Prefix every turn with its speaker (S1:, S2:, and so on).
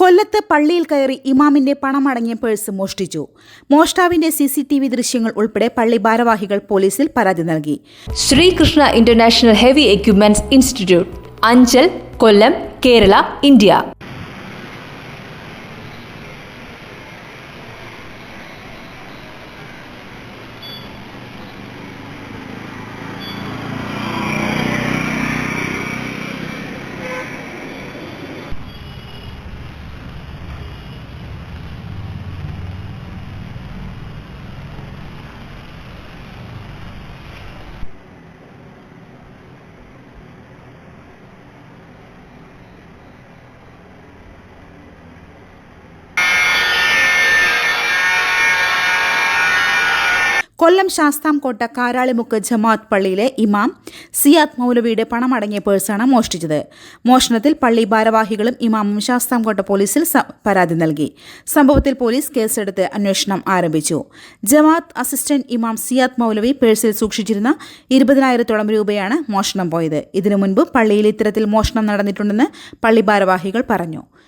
S1: കൊല്ലത്ത് പള്ളിയിൽ കയറി ഇമാമിന്റെ പണമടങ്ങിയ പേഴ്സ് മോഷ്ടിച്ചു. മോഷ്ടാവിന്റെ സി സി ടി വി ദൃശ്യങ്ങൾ ഉൾപ്പെടെ പള്ളി ഭാരവാഹികൾ പോലീസിൽ പരാതി നൽകി.
S2: Sreekrishna international heavy equipments institute Anchal Kollam Kerala India.
S1: Kollam Sasthamkotta Karalimukku ജമാഅത്ത് പള്ളിയിലെ ഇമാം സിയാദ് മൗലവിയുടെ പണമടങ്ങിയ പേഴ്സാണ് മോഷ്ടിച്ചത്. മോഷണത്തിൽ പള്ളി ഭാരവാഹികളും ഇമാമും ശാസ്താംകോട്ട പോലീസിൽ പരാതി നൽകി. സംഭവത്തിൽ പോലീസ് കേസെടുത്ത് അന്വേഷണം ആരംഭിച്ചു. ജമാഅത്ത് അസിസ്റ്റന്റ് ഇമാം സിയാദ് മൗലവി പേഴ്സിൽ സൂക്ഷിച്ചിരുന്ന ഇരുപതിനായിരത്തോളം രൂപയാണ് മോഷണം പോയത്. ഇതിനു മുൻപ് പള്ളിയിൽ ഇത്തരത്തിൽ മോഷണം നടന്നിട്ടുണ്ടെന്ന് പള്ളി ഭാരവാഹികൾ പറഞ്ഞു.